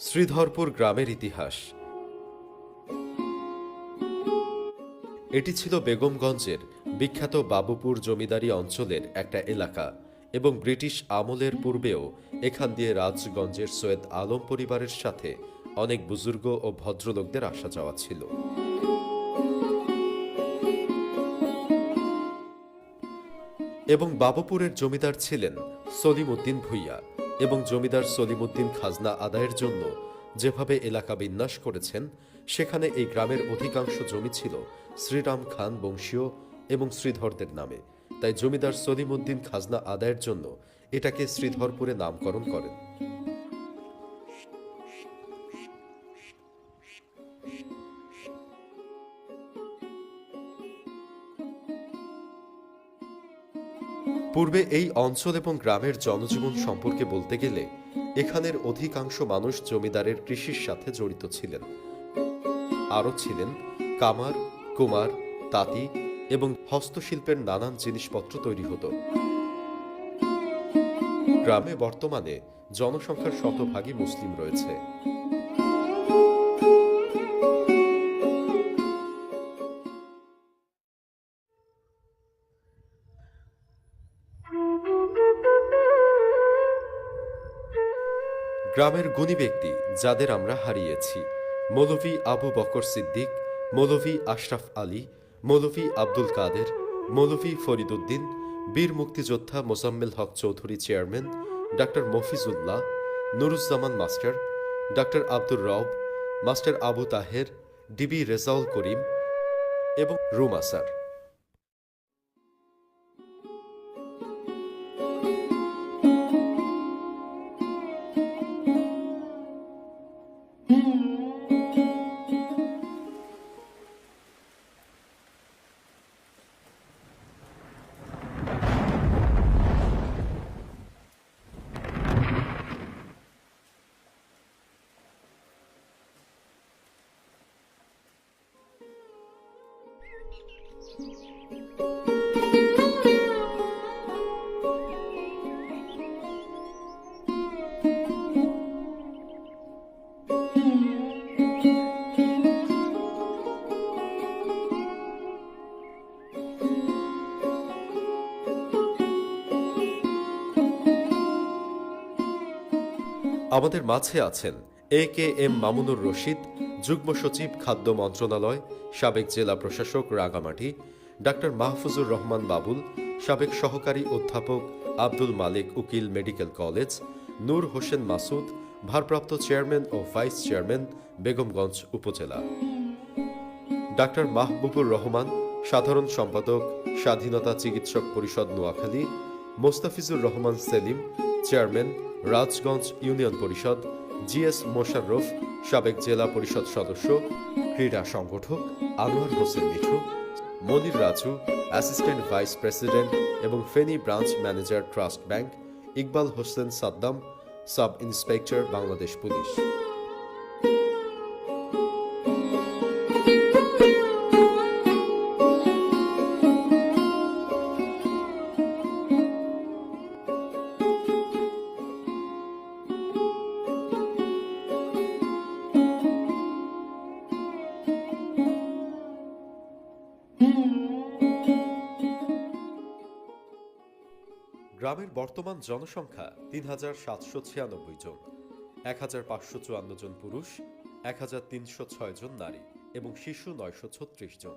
শ্রীধরপুর গ্রামের ইতিহাস। এটি ছিল বেগমগঞ্জের বিখ্যাত বাবুপুর জমিদারি অঞ্চলের একটা এলাকা এবং ব্রিটিশ আমলের পূর্বেও এখান দিয়ে রাজগঞ্জের সৈয়দ আলম পরিবারের সাথে অনেক বুজুর্গ ও ভদ্রলোকদের আসা যাওয়া ছিল। এবং বাবুপুরের জমিদার ছিলেন সলিম উদ্দিন ভুইয়া। এবং জমিদার সলিমুদ্দিন খাজনা আদায়ের জন্য যেভাবে এলাকা বিন্যাস করেছেন, সেখানে এই গ্রামের অধিকাংশ জমি ছিল শ্রীরাম খান বংশীয় এবং শ্রীধরদের নামে। তাই জমিদার সলিমুদ্দিন খাজনা আদায়ের জন্য এটাকে শ্রীধরপুরে নামকরণ করেন। পূর্বে এই অঞ্চল এবং গ্রামের জনজীবন সম্পর্কে বলতে গেলে, এখানের অধিকাংশ মানুষ জমিদারের কৃষির সাথে জড়িত ছিলেন। আরও ছিলেন কামার, কুমার, তাঁতি এবং হস্তশিল্পের নানান জিনিসপত্র তৈরি হতো। গ্রামে বর্তমানে জনসংখ্যার শতভাগই মুসলিম রয়েছে। গ্রামের গুণী ব্যক্তি যাদের আমরা হারিয়েছি। মৌলভী আবু বকর সিদ্দিক, মৌলভী আশরাফ আলী, মৌলভী আব্দুল কাদের, মৌলভী ফরিদুদ্দিন বীর মুক্তিযোদ্ধা মোজাম্মেল হক চৌধুরী চেয়ারম্যান, ডাক্তার Mofizullah, Nuruzzaman master, doctor Abdur Rob, master Abu Taher, D B Rezaul Karim এবং রুমা আমাদের মাঝে আছেন A K M Mamunur Rashid, যুগ্ম সচিব খাদ্য মন্ত্রণালয়, সাবেক জেলা প্রশাসক রাগামাটি ডাক্তার মাহফুজুর রহমান বাবুল, সাবেক সহকারী অধ্যাপক আব্দুল মালিক উকিল মেডিকেল কলেজ, নূর হোসেন মাসুদ, ভারপ্রাপ্ত চেয়ারম্যান ও ভাইস চেয়ারম্যান, বেগমগঞ্জ উপজেলা। ডাক্তার মাহবুবুর রহমান, সাধারণ সম্পাদক, স্বাধীনতা চিকিৎসক পরিষদ নোয়াখালী, মোস্তাফিজুর রহমান সেলিম চেয়ারম্যান, রাজগঞ্জ ইউনিয়ন পরিষদ জিএস মোশাররফ সাবেক জেলা পরিষদ সদস্য, ক্রীড়া সংগঠক, Anwar Hossain Mithu, Monir Raju, assistant vice president এবং Feni branch manager trust bank, Iqbal Hossain Saddam sub inspector Bangladesh police. গ্রামের বর্তমান জনসংখ্যা তিন হাজার সাতশো ছিয়ানব্বই জন, এক হাজার পাঁচশো চুয়ান্ন জন পুরুষ, এক হাজার তিনশো ছয় জন নারী এবং শিশু নয়শো ছত্রিশ জন।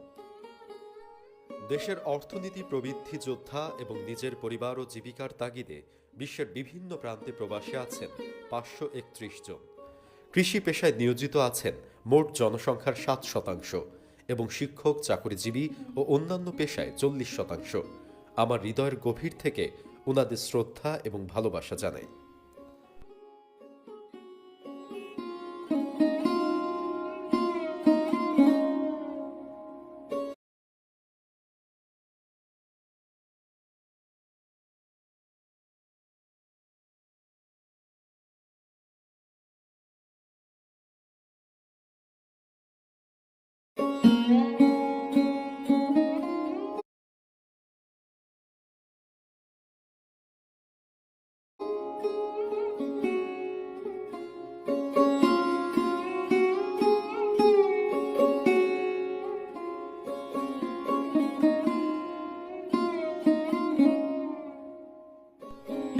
দেশের অর্থনীতি প্রবৃদ্ধি যোদ্ধা এবং নিজের পরিবার ও জীবিকার তাগিদে বিশ্বের বিভিন্ন প্রান্তে প্রবাসী আছেন পাঁচশো একত্রিশ জন। কৃষি পেশায় নিয়োজিত আছেন মোট জনসংখ্যার সাত শতাংশ এবং শিক্ষক, চাকরিজীবী ও অন্যান্য পেশায় চল্লিশ শতাংশ। আমার হৃদয়ের গভীর থেকে ওনাদের শ্রদ্ধা এবং ভালোবাসা জানাই।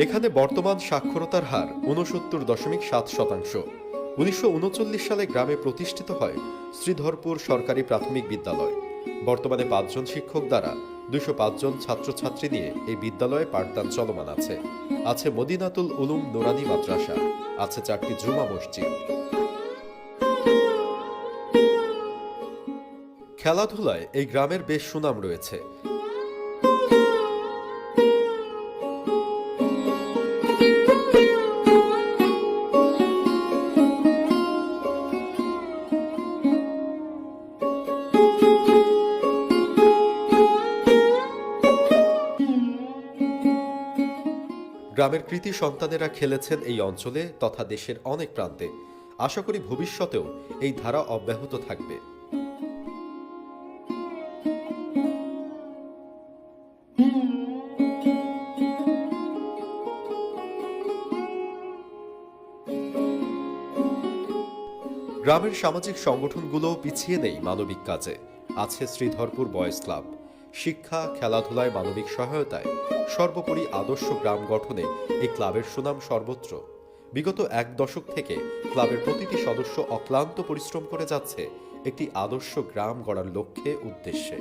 এখানে বর্তমান সাক্ষরতার হার উনসত্তর দশমিক সাত শতাংশ। উনিশশো উনচল্লিশ সালে গ্রামে প্রতিষ্ঠিত হয় শ্রীধরপুর সরকারি প্রাথমিক বিদ্যালয়। বর্তমানে পাঁচজন শিক্ষক দ্বারা দুশো পাঁচজন ছাত্রছাত্রী নিয়ে এই বিদ্যালয়ে পাঠদান চলমান আছে। আছে মদিনাতুল উলুম নোরানি মাদ্রাসা, আছে চারটি জুমা মসজিদ। খেলাধুলায় এই গ্রামের বেশ সুনাম রয়েছে। গ্রামের কৃতি সন্তানেরা খেলেছেন এই অঞ্চলে তথা দেশের অনেক প্রান্তে। আশা করি ভবিষ্যতেও এই ধারা অব্যাহত থাকবে। গ্রামের সামাজিক সংগঠনগুলো পিছিয়ে নেই মানবিক কাজে। আছে শ্রীধরপুর বয়েজ ক্লাব। শিক্ষা, খেলাধুলায় মানবিক সহায়তায়। সর্বোপরি আদর্শ গ্রাম গঠনে এই ক্লাবের সুনাম সর্বত্র। বিগত এক দশক থেকে ক্লাবের প্রতিটি সদস্য অক্লান্ত পরিশ্রম করে যাচ্ছে একটি আদর্শ গ্রাম গড়ার লক্ষ্যে, উদ্দেশ্যে।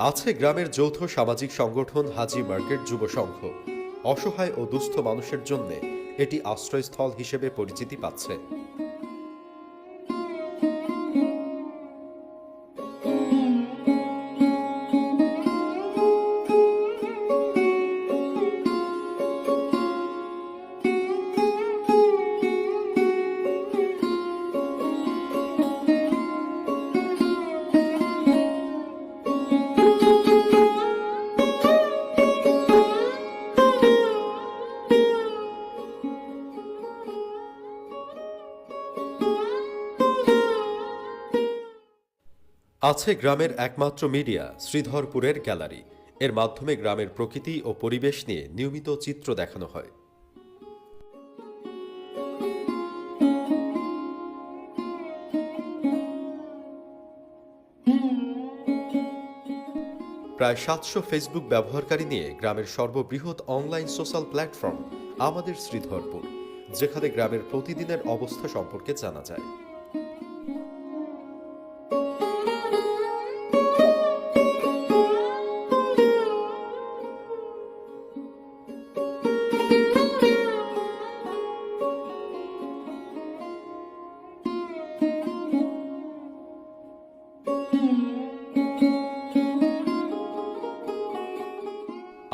আছে গ্রামের যৌথ সামাজিক সংগঠন হাজি মার্কেট যুব সংঘ। অসহায় ও দুস্থ মানুষের জন্য এটি আশ্রয়স্থল হিসেবে পরিচিতি পাচ্ছে। আছে গ্রামের একমাত্র মিডিয়া, শ্রীধরপুরের গ্যালারি। এর মাধ্যমে গ্রামের প্রকৃতি ও পরিবেশ নিয়ে নিয়মিত চিত্র দেখানো হয়। প্রায় সাতশো ফেসবুক ব্যবহারকারী নিয়ে গ্রামের সর্ববৃহৎ অনলাইন সোশ্যাল প্ল্যাটফর্ম আমাদের শ্রীধরপুর, যেখানে গ্রামের প্রতিদিনের অবস্থা সম্পর্কে জানা যায়।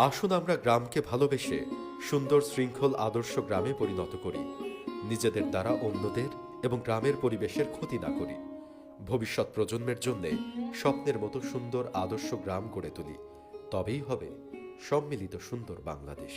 আসুন আমরা গ্রামকে ভালোবেসে সুন্দর শৃঙ্খল আদর্শ গ্রামে পরিণত করি, নিজেদের দ্বারা অন্যদের এবং গ্রামের পরিবেশের ক্ষতি না করি। ভবিষ্যৎ প্রজন্মের জন্য স্বপ্নের মতো সুন্দর আদর্শ গ্রাম গড়ে তুলি। তবেই হবে সম্মিলিত সুন্দর বাংলাদেশ।